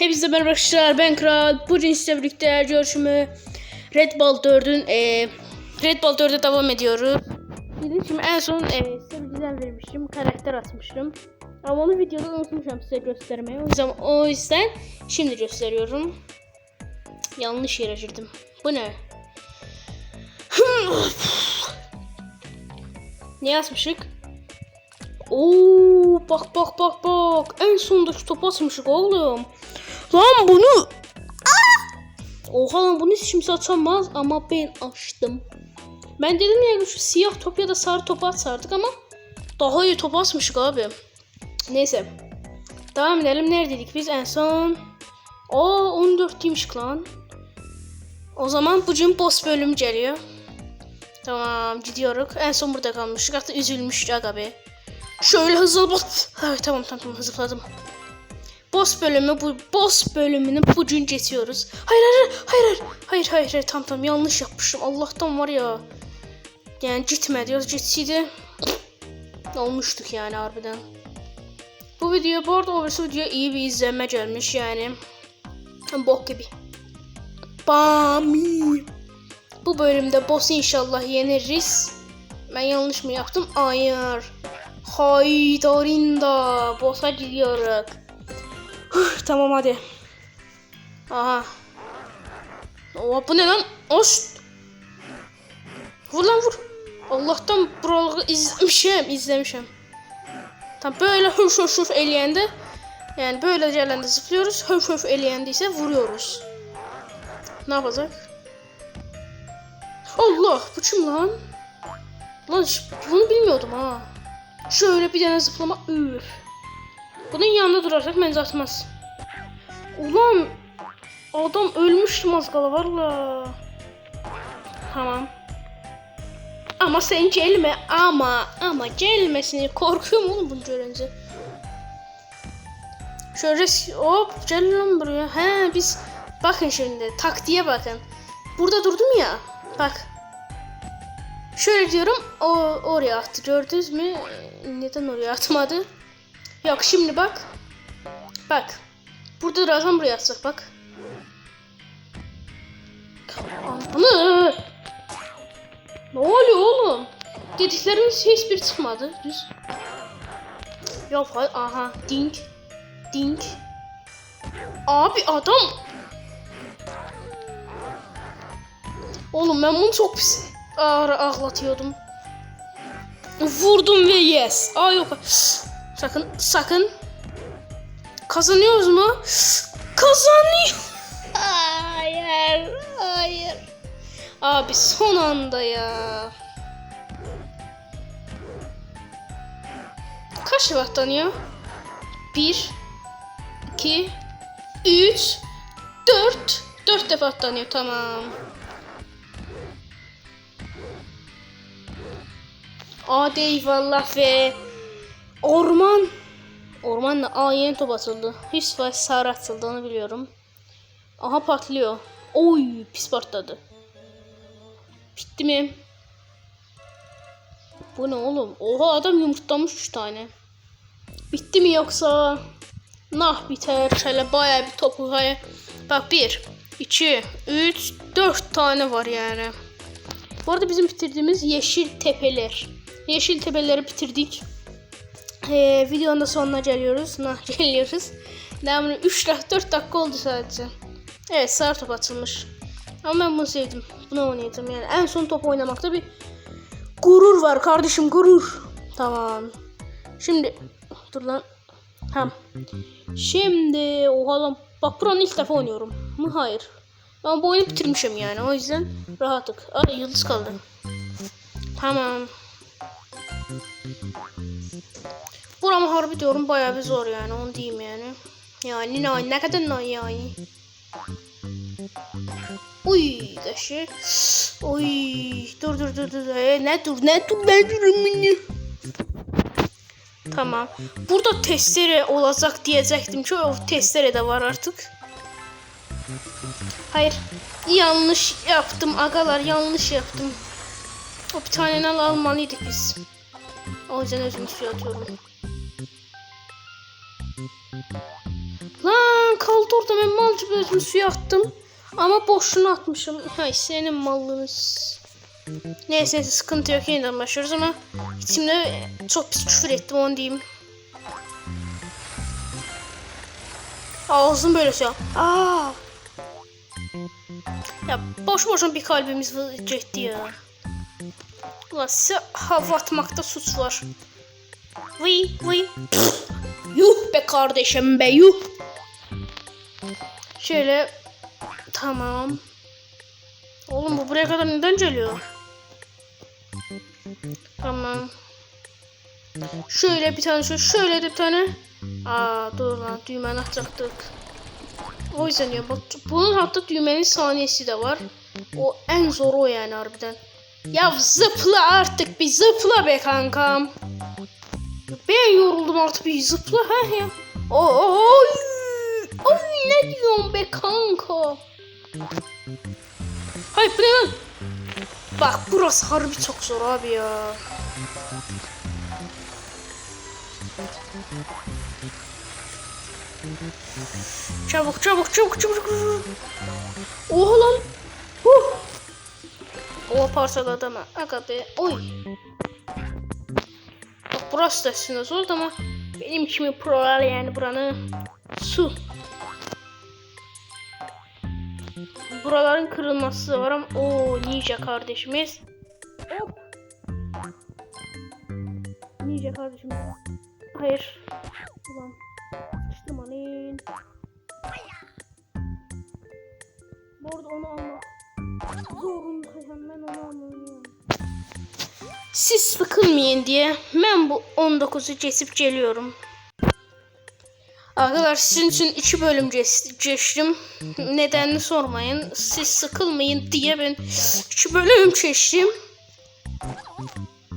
Hepinize merhaba arkadaşlar ben Kral. Bugün sizle birlikte görüşümü Red Ball 4'ün e, Red Ball 4'e devam ediyoruz. Şimdi en son e, size bilgiler vermiştim. Karakter atmıştım. Ama onu videoda unutmuşum size göstermeyi. O yüzden, o yüzden şimdi gösteriyorum. Yanlış yere girdim. Bu ne? ne yazmışık? Oo bak bak bak bak. En sondaki top atmışık oğlum. Lan bunu Oha lan bunu hiç kimse açamaz ama ben açtım. Ben dedim ya şu siyah top ya da sarı top atsardık ama daha iyi top atmışık abi. Neyse. Devam edelim. Neredeydik biz en son? Aa 14 demiş lan. O zaman bugün boss bölüm geliyor. Tamam gidiyoruz. En son burada kalmıştık. Hatta üzülmüştük be. Şöyle hızlı bas. Evet tamam tamam tamam hızladım. Boss bölümü bu boss bölümünü bugün geçiyoruz. Hayır hayır hayır hayır hayır hayır tam tam yanlış yapmışım. Allah'tan var ya. Yani gitmedi. Yaz gitseydi olmuştuk yani harbiden. Bu video bu arada o videoya iyi bir izlenme gelmiş yani. Bok gibi. Bami. Bu bölümde boss inşallah yeneriz. Ben yanlış mı yaptım? Hayır. Haydarinda. Boss'a gidiyoruz. Huh, tamam hadi. Aha. Oha bu ne lan? Oş. Vur lan vur. Allah'tan buraları izlemişim, izlemişim. Tam böyle höf höf höf eləyəndə yani böyle yerlerde zıplıyoruz. Höf höf eləyəndiyse vuruyoruz. Ne yapacak? Allah bu kim lan? Lan bunu bilmiyordum ha. Şöyle bir tane zıplama. Üf. Bunun yanında durarsak bence atmaz. Ulan adam ölmüştüm az kala valla. Tamam. Ama sen gelme ama ama gelmesini korkuyorum oğlum bunu görünce. Şöyle hop gel lan buraya. He biz bakın şimdi taktiğe bakın. Burada durdum ya. Bak. Şöyle diyorum o oraya attı gördünüz mü? Neden oraya atmadı? Yok şimdi bak. Bak. Burada birazdan buraya atacak bak. Ananı. Ne oluyor oğlum? Dediklerimiz hiçbir çıkmadı. Düz. Yok. Aha. Ding. Ding. Abi adam. Oğlum ben bunu çok pis ağır ağlatıyordum. Vurdum ve yes. Aa yok. Sakın sakın. Kazanıyoruz mu? Kazanıyor. Hayır. Hayır. Abi son anda ya. Kaç defa atlanıyor? Bir, iki, üç, dört. Dört defa atlanıyor tamam. Hadi eyvallah ve orman. Ormanla aa yeni top atıldı. Hiç var sarı atıldığını biliyorum. Aha patlıyor. Oy pis patladı. Bitti mi? Bu ne oğlum? Oha adam yumurtlamış 3 tane. Bitti mi yoksa? Nah biter. Şöyle bayağı bir topu. Bak 1, 2, 3, 4 tane var yani. Bu arada bizim bitirdiğimiz yeşil tepeler. Yeşil tepeleri bitirdik. Ee, videonun da sonuna geliyoruz. Nah geliyoruz. Devamlı 3 dakika 4 dakika oldu sadece. Evet sarı top atılmış. Ama ben bunu sevdim. Bunu oynayacağım yani. En son top oynamakta bir gurur var kardeşim gurur. Tamam. Şimdi dur lan. Hem. Şimdi oha lan. Bak buranın ilk defa oynuyorum. Mı? Hayır. Ben bu oyunu bitirmişim yani. O yüzden rahatlık. Ay yıldız kaldı. Tamam. Buram harbi diyorum bayağı bir zor yani onu diyeyim yani. Yani ne, ne kadar ne yani. Uy taşı. Uy dur dur dur dur. Ee, ne dur ne dur ne beni. Tamam. Burada testere olacak diyecektim ki o testere de var artık. Hayır. Yanlış yaptım agalar yanlış yaptım. O bir tane al almalıydık biz. O yüzden özümü suya atıyorum. Kaldı orada ben malcı özümü suya attım. Ama boşuna atmışım. Hay senin mallınız. Neyse sıkıntı yok yeniden başlıyoruz ama içimde çok pis küfür ettim onu diyeyim. Ağzım böyle şey. Aa. Ya boş boşuna bir kalbimiz gitti ya. Ulan size hava atmakta suç var. Vıy vıy. Yuh be kardeşim be yuh. Şöyle tamam. Oğlum bu buraya kadar neden geliyor? Tamam. Şöyle bir tane şöyle, şöyle de bir tane. Aa dur lan düğmeni atacaktık. O yüzden ya bak bunun hatta düğmenin saniyesi de var. O en zoru o yani harbiden. Ya zıpla artık bir zıpla be kankam. Ben yoruldum artık bir zıpla ha ya. Oy, oy ne diyorsun be kanka? Hayır bu ne lan? Bak burası harbi çok zor abi ya. Çabuk çabuk çabuk çabuk. çabuk. Oha lan. Huh. O parçaladı ama. Aga be. Oy. Bak burası da aslında zor ama benim kimi prolar yani buranın su. Buraların kırılması var ama o Ninja kardeşimiz. Hop. Ninja kardeşimiz. Hayır. Ulan. Sıçtım anin. Bu arada onu almak zorundayım ben onu almalıyım. Siz sıkılmayın diye ben bu 19'u kesip geliyorum. Arkadaşlar sizin için iki bölüm geçtim. Nedenini sormayın. Siz sıkılmayın diye ben iki bölüm çektim.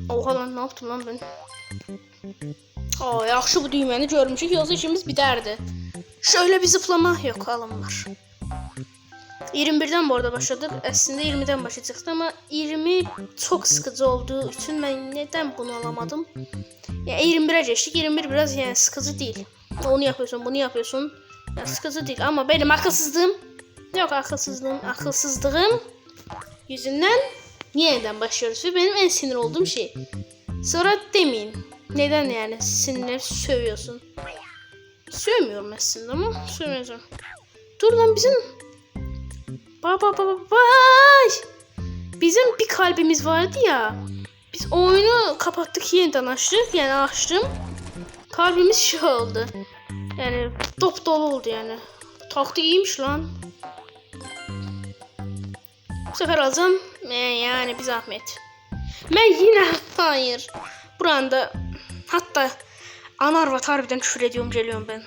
Oha lan ne yaptım lan ben? Aa yaxşı bu düyməni görmüşük yoksa işimiz biterdi. Şöyle bir zıplama yok alım var. 21'den bu arada başladık. Aslında 20'den başlayacaktı ama 20 çok sıkıcı olduğu için ben neden bunu alamadım? Ya 21'e geçtik. 21 biraz yani sıkıcı değil. Onu yapıyorsun, bunu yapıyorsun. Ya sıkıcı değil ama benim akılsızlığım yok akılsızlığım, akılsızlığım yüzünden yeniden başlıyoruz ve benim en sinir olduğum şey. Sonra demeyin. Neden yani sinirleri sövüyorsun? Sövmüyorum aslında ama sövmeyeceğim. Dur lan bizim Ba ba ba ba bay. Bizim bir kalbimiz vardı ya. Biz oyunu kapattık yeniden açtık. Yani açtım. Kalbimiz şey oldu. Yani dop dolu oldu yani. Taktik iyiymiş lan. Bu sefer alacağım. Ee, yani bir zahmet. Ben yine hayır. Buranda hatta Anarvat harbiden küfür ediyorum geliyorum ben.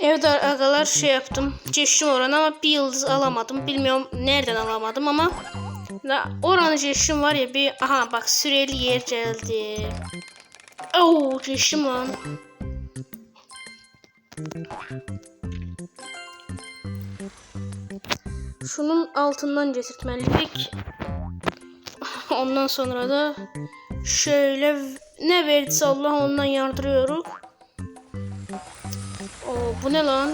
Evet arkadaşlar şey yaptım. Geçtim oranı ama bir yıldız alamadım. Bilmiyorum nereden alamadım ama oranı geçtim var ya bir aha bak süreli yer geldi. Oo geçtim lan. Şunun altından getirtmeliydik. Ondan sonra da şöyle ne verdiyse Allah ondan yardırıyoruz. Oo, bu ne lan?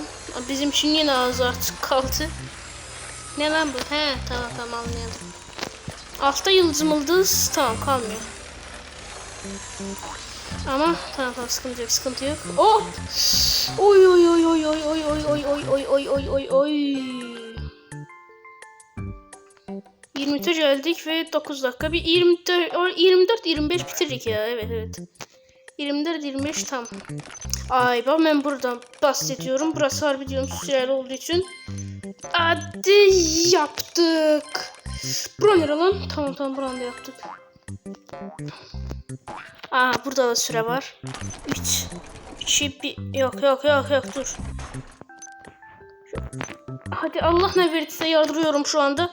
Bizim için yine ağzı açık kaldı. Ne lan bu? He tamam tamam anladım. Altta yıldız mıldız tamam kalmıyor. Ama tamam tamam sıkıntı yok sıkıntı yok. Oh! Oy oy oy oy oy oy oy oy oy oy oy oy oy oy. 23'e geldik ve 9 dakika bir 24 24 25 bitirdik ya evet evet. 24 25 tam. Ay bak ben buradan bahsediyorum. Burası harbi diyorum süreli olduğu için. Hadi yaptık. Bura nere lan? Tamam tamam buranda yaptık. Aa burada da süre var. 3 2 1 yok yok yok yok dur. Hadi Allah ne verdiyse yardırıyorum şu anda.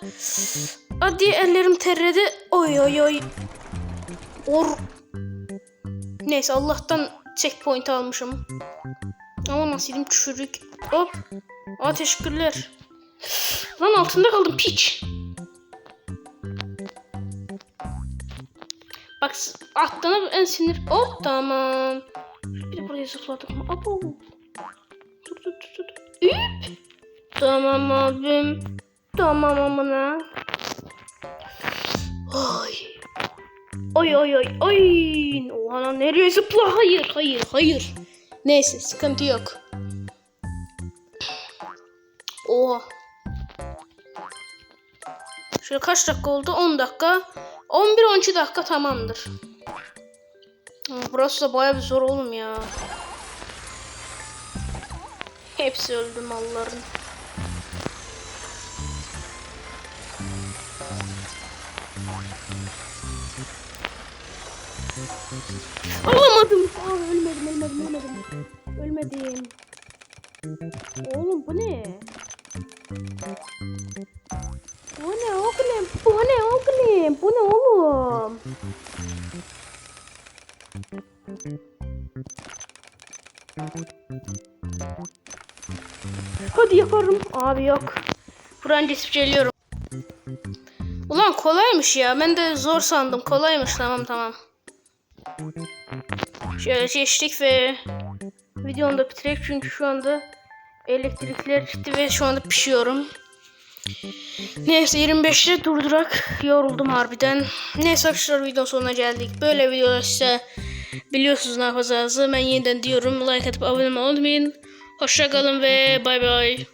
Hadi ellerim terledi. Oy oy oy. Or. Neyse Allah'tan checkpoint almışım. Ama nasıl çürük. Hop. Aa teşekkürler. Lan altında kaldım piç. Bak atlanıp en sinir. Hop tamam. Bir de buraya zıpladık mı? Abo. Dur tut tut tut. Üp. Tamam abim. Tamam amına. Ay. Ay ay ay ay. Oha nereye zıpla? Hayır hayır hayır. Neyse sıkıntı yok. Oha. Şöyle kaç dakika oldu? 10 dakika. 11-12 dakika tamamdır. Ama Burası da baya bir zor oğlum ya. Hepsi öldü malların. Alamadım. Aa, ölmedim, ölmedim, ölmedim. Ölmedim. Oğlum bu ne? Bu ne oğlum? Bu ne Bu ne oğlum? Hadi yaparım. Abi yok. Fransız geliyorum. Ulan kolaymış ya. Ben de zor sandım. Kolaymış. Tamam tamam. Şöyle geçtik ve videonu da bitirek çünkü şu anda elektrikler gitti ve şu anda pişiyorum. Neyse 25'te durdurak. Yoruldum harbiden. Neyse arkadaşlar videonun sonuna geldik. Böyle videolar ise biliyorsunuz ne yapacağınızı. Ben yeniden diyorum like atıp abone olmayı unutmayın. Hoşça kalın ve bay bay.